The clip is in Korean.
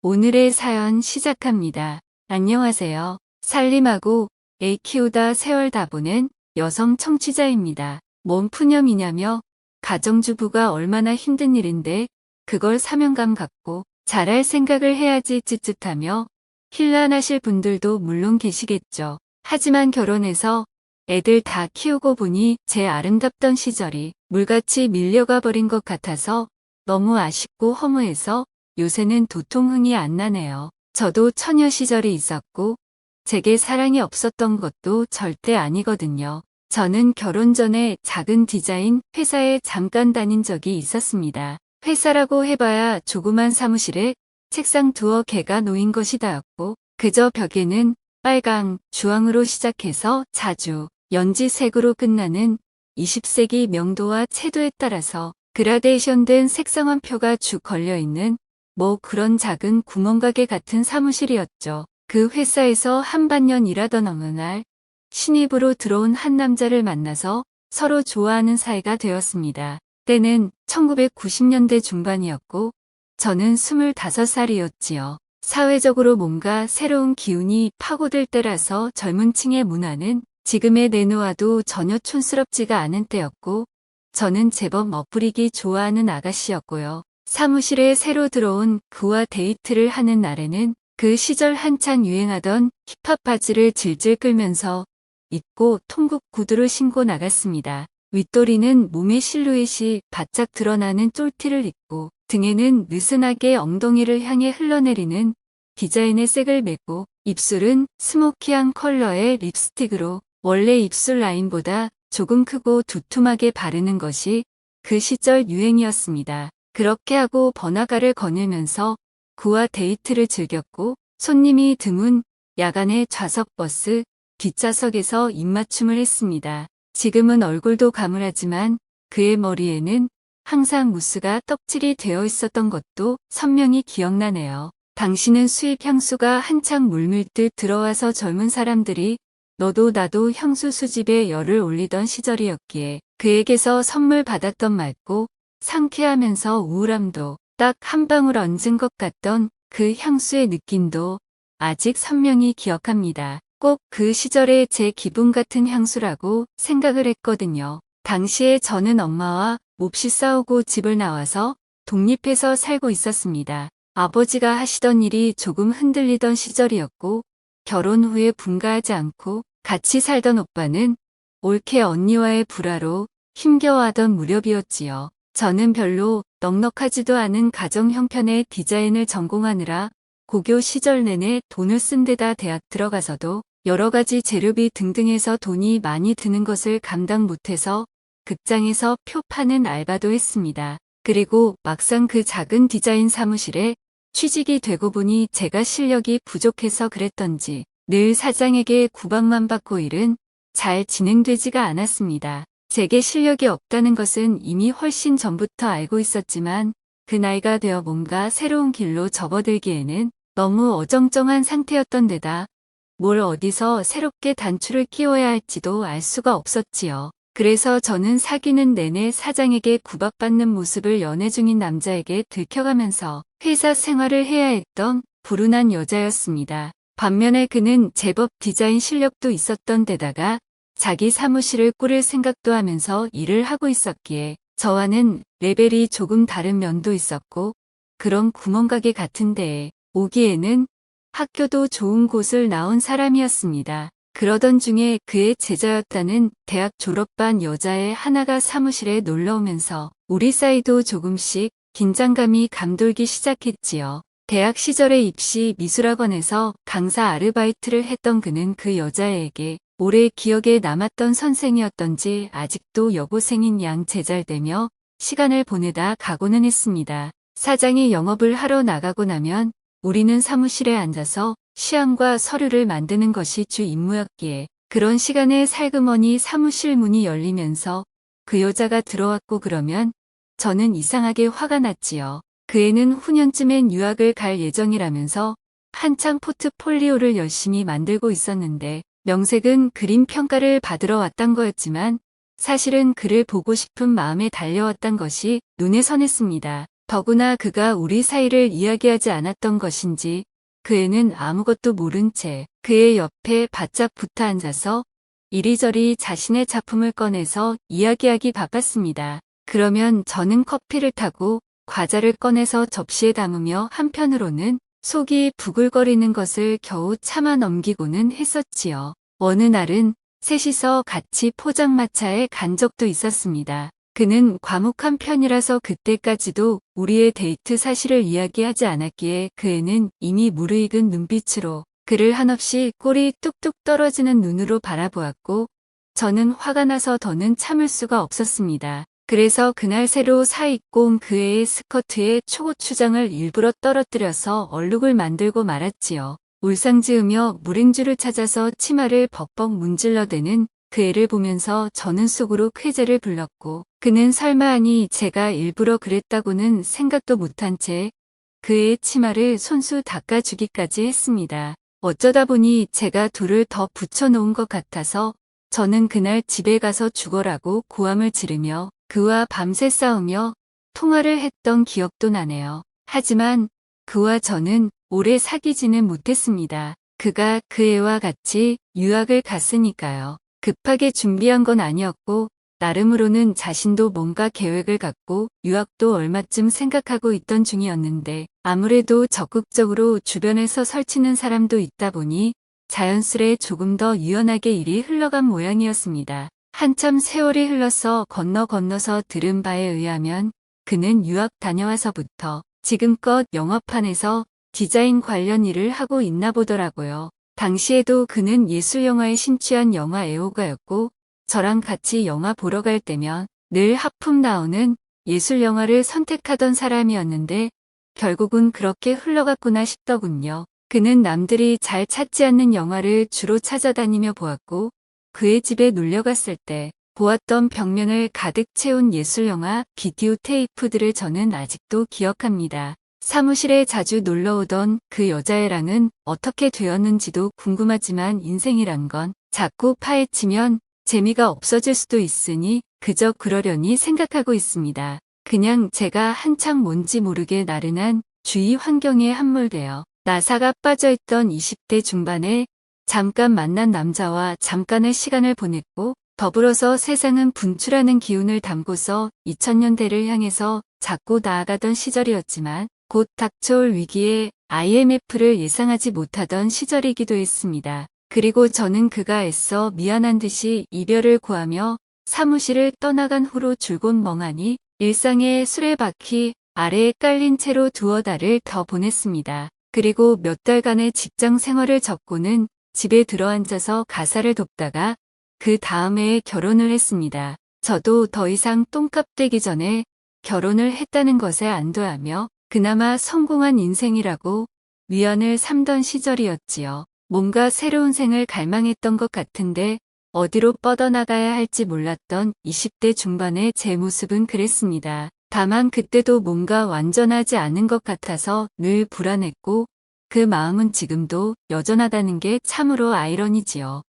오늘의 사연 시작합니다. 안녕하세요. 살림하고 애 키우다 세월 다 보낸 여성 청취자입니다. 뭔 푸념이냐며 가정주부가 얼마나 힘든 일인데 그걸 사명감 갖고 잘할 생각을 해야지 쯧쯧하며 힐난하실 분들도 물론 계시겠죠. 하지만 결혼해서 애들 다 키우고 보니 제 아름답던 시절이 물같이 밀려가 버린 것 같아서 너무 아쉽고 허무해서 요새는 도통흥이 안 나네요. 저도 처녀 시절이 있었고 제게 사랑이 없었던 것도 절대 아니거든요. 저는 결혼 전에 작은 디자인 회사에 잠깐 다닌 적이 있었습니다. 회사라고 해봐야 조그만 사무실에 책상 두어 개가 놓인 것이 다였고 그저 벽에는 빨강, 주황으로 시작해서 자주 연지색으로 끝나는 20세기 명도와 채도에 따라서 그라데이션된 색상환표가 쭉 걸려있는 뭐 그런 작은 구멍가게 같은 사무실이었죠. 그 회사에서 한 반년 일하던 어느 날 신입으로 들어온 한 남자를 만나서 서로 좋아하는 사이가 되었습니다. 때는 1990년대 중반이었고 저는 25살이었지요. 사회적으로 뭔가 새로운 기운이 파고들 때라서 젊은 층의 문화는 지금의 내놓아도 전혀 촌스럽지가 않은 때였고 저는 제법 멋부리기 좋아하는 아가씨였고요. 사무실에 새로 들어온 그와 데이트를 하는 날에는 그 시절 한창 유행하던 힙합 바지를 질질 끌면서 입고 통국 구두를 신고 나갔습니다. 윗도리는 몸의 실루엣이 바짝 드러나는 쫄티를 입고 등에는 느슨하게 엉덩이를 향해 흘러내리는 디자인의 색을 메고 입술은 스모키한 컬러의 립스틱으로 원래 입술 라인보다 조금 크고 두툼하게 바르는 것이 그 시절 유행이었습니다. 그렇게 하고 번화가를 거닐면서 그와 데이트를 즐겼고 손님이 드문 야간의 좌석 버스 뒷좌석에서 입맞춤을 했습니다. 지금은 얼굴도 가물하지만 그의 머리에는 항상 무스가 떡칠이 되어 있었던 것도 선명히 기억나네요. 당신은 수입 향수가 한창 물밀듯 들어와서 젊은 사람들이 너도 나도 향수 수집에 열을 올리던 시절이었기에 그에게서 선물 받았던 맑고 상쾌하면서 우울함도 딱 한 방울 얹은 것 같던 그 향수의 느낌도 아직 선명히 기억합니다. 꼭 그 시절의 제 기분 같은 향수라고 생각을 했거든요. 당시에 저는 엄마와 몹시 싸우고 집을 나와서 독립해서 살고 있었습니다. 아버지가 하시던 일이 조금 흔들리던 시절이었고 결혼 후에 분가하지 않고 같이 살던 오빠는 올케 언니와의 불화로 힘겨워하던 무렵이었지요. 저는 별로 넉넉하지도 않은 가정 형편의 디자인을 전공하느라 고교 시절 내내 돈을 쓴 데다 대학 들어가서도 여러 가지 재료비 등등해서 돈이 많이 드는 것을 감당 못해서 극장에서 표 파는 알바도 했습니다. 그리고 막상 그 작은 디자인 사무실에 취직이 되고 보니 제가 실력이 부족해서 그랬던지 늘 사장에게 구박만 받고 일은 잘 진행되지가 않았습니다. 제게 실력이 없다는 것은 이미 훨씬 전부터 알고 있었지만 그 나이가 되어 뭔가 새로운 길로 접어들기에는 너무 어정쩡한 상태였던 데다 뭘 어디서 새롭게 단추를 끼워야 할지도 알 수가 없었지요. 그래서 저는 사귀는 내내 사장에게 구박받는 모습을 연애 중인 남자에게 들켜가면서 회사 생활을 해야 했던 불운한 여자였습니다. 반면에 그는 제법 디자인 실력도 있었던 데다가 자기 사무실을 꾸릴 생각도 하면서 일을 하고 있었기에 저와는 레벨이 조금 다른 면도 있었고 그런 구멍가게 같은 데에 오기에는 학교도 좋은 곳을 나온 사람이었습니다. 그러던 중에 그의 제자였다는 대학 졸업반 여자의 하나가 사무실에 놀러 오면서 우리 사이도 조금씩 긴장감이 감돌기 시작했지요. 대학 시절에 입시 미술학원에서 강사 아르바이트를 했던 그는 그 여자에게 오래 기억에 남았던 선생이었던지 아직도 여고생인 양 제잘되며 시간을 보내다 가고는 했습니다. 사장이 영업을 하러 나가고 나면 우리는 사무실에 앉아서 시안과 서류를 만드는 것이 주 임무였기에 그런 시간에 살그머니 사무실 문이 열리면서 그 여자가 들어왔고 그러면 저는 이상하게 화가 났지요. 그 애는 후년쯤엔 유학을 갈 예정이라면서 한창 포트폴리오를 열심히 만들고 있었는데 명색은 그림 평가를 받으러 왔단 거였지만 사실은 그를 보고 싶은 마음에 달려왔단 것이 눈에 선했습니다. 더구나 그가 우리 사이를 이야기하지 않았던 것인지 그 애는 아무것도 모른 채 그의 옆에 바짝 붙어 앉아서 이리저리 자신의 작품을 꺼내서 이야기하기 바빴습니다. 그러면 저는 커피를 타고 과자를 꺼내서 접시에 담으며 한편으로는 속이 부글거리는 것을 겨우 참아 넘기고는 했었지요. 어느 날은 셋이서 같이 포장마차에 간 적도 있었습니다. 그는 과묵한 편이라서 그때까지도 우리의 데이트 사실을 이야기하지 않았기에 그 애는 이미 무르익은 눈빛으로 그를 한없이 꼴이 뚝뚝 떨어지는 눈으로 바라보았고 저는 화가 나서 더는 참을 수가 없었습니다. 그래서 그날 새로 사입고 온 그 애의 스커트에 초고추장을 일부러 떨어뜨려서 얼룩을 만들고 말았지요. 울상지으며 물행주를 찾아서 치마를 벅벅 문질러대는 그 애를 보면서 저는 속으로 쾌재를 불렀고 그는 설마 하니 제가 일부러 그랬다고는 생각도 못한 채 그의 치마를 손수 닦아주기까지 했습니다. 어쩌다 보니 제가 둘을 더 붙여놓은 것 같아서 저는 그날 집에 가서 죽어라고 고함을 지르며 그와 밤새 싸우며 통화를 했던 기억도 나네요. 하지만 그와 저는 오래 사귀지는 못했습니다. 그가 그 애와 같이 유학을 갔으니까요. 급하게 준비한 건 아니었고 나름으로는 자신도 뭔가 계획을 갖고 유학도 얼마쯤 생각하고 있던 중이었는데 아무래도 적극적으로 주변에서 설치는 사람도 있다 보니 자연스레 조금 더 유연하게 일이 흘러간 모양이었습니다. 한참 세월이 흘러서 건너 건너서 들은 바에 의하면 그는 유학 다녀와서부터 지금껏 영화판에서 디자인 관련 일을 하고 있나 보더라고요. 당시에도 그는 예술영화에 심취한 영화 애호가였고 저랑 같이 영화 보러 갈 때면 늘 하품 나오는 예술 영화를 선택하던 사람이었는데 결국은 그렇게 흘러갔구나 싶더군요. 그는 남들이 잘 찾지 않는 영화를 주로 찾아다니며 보았고 그의 집에 놀려갔을 때 보았던 벽면을 가득 채운 예술영화 비디오 테이프들을 저는 아직도 기억합니다. 사무실에 자주 놀러오던 그 여자애랑은 어떻게 되었는지도 궁금하지만 인생이란 건 자꾸 파헤치면 재미가 없어질 수도 있으니 그저 그러려니 생각하고 있습니다. 그냥 제가 한창 뭔지 모르게 나른한 주위 환경에 함몰되어 나사가 빠져있던 20대 중반에 잠깐 만난 남자와 잠깐의 시간을 보냈고 더불어서 세상은 분출하는 기운을 담고서 2000년대를 향해서 자꾸 나아가던 시절이었지만 곧 닥쳐올 위기에 IMF를 예상하지 못하던 시절이기도 했습니다. 그리고 저는 그가 애써 미안한 듯이 이별을 구하며 사무실을 떠나간 후로 줄곧 멍하니 일상의 수레바퀴 아래에 깔린 채로 두어 달을 더 보냈습니다. 그리고 몇 달간의 직장 생활을 접고는 집에 들어앉아서 가사를 돕다가 그 다음 해에 결혼을 했습니다. 저도 더 이상 똥값 되기 전에 결혼을 했다는 것에 안도하며 그나마 성공한 인생이라고 위안을 삼던 시절이었지요. 뭔가 새로운 생을 갈망했던 것 같은데 어디로 뻗어나가야 할지 몰랐던 20대 중반의 제 모습은 그랬습니다. 다만 그때도 뭔가 완전하지 않은 것 같아서 늘 불안했고 그 마음은 지금도 여전하다는 게 참으로 아이러니지요.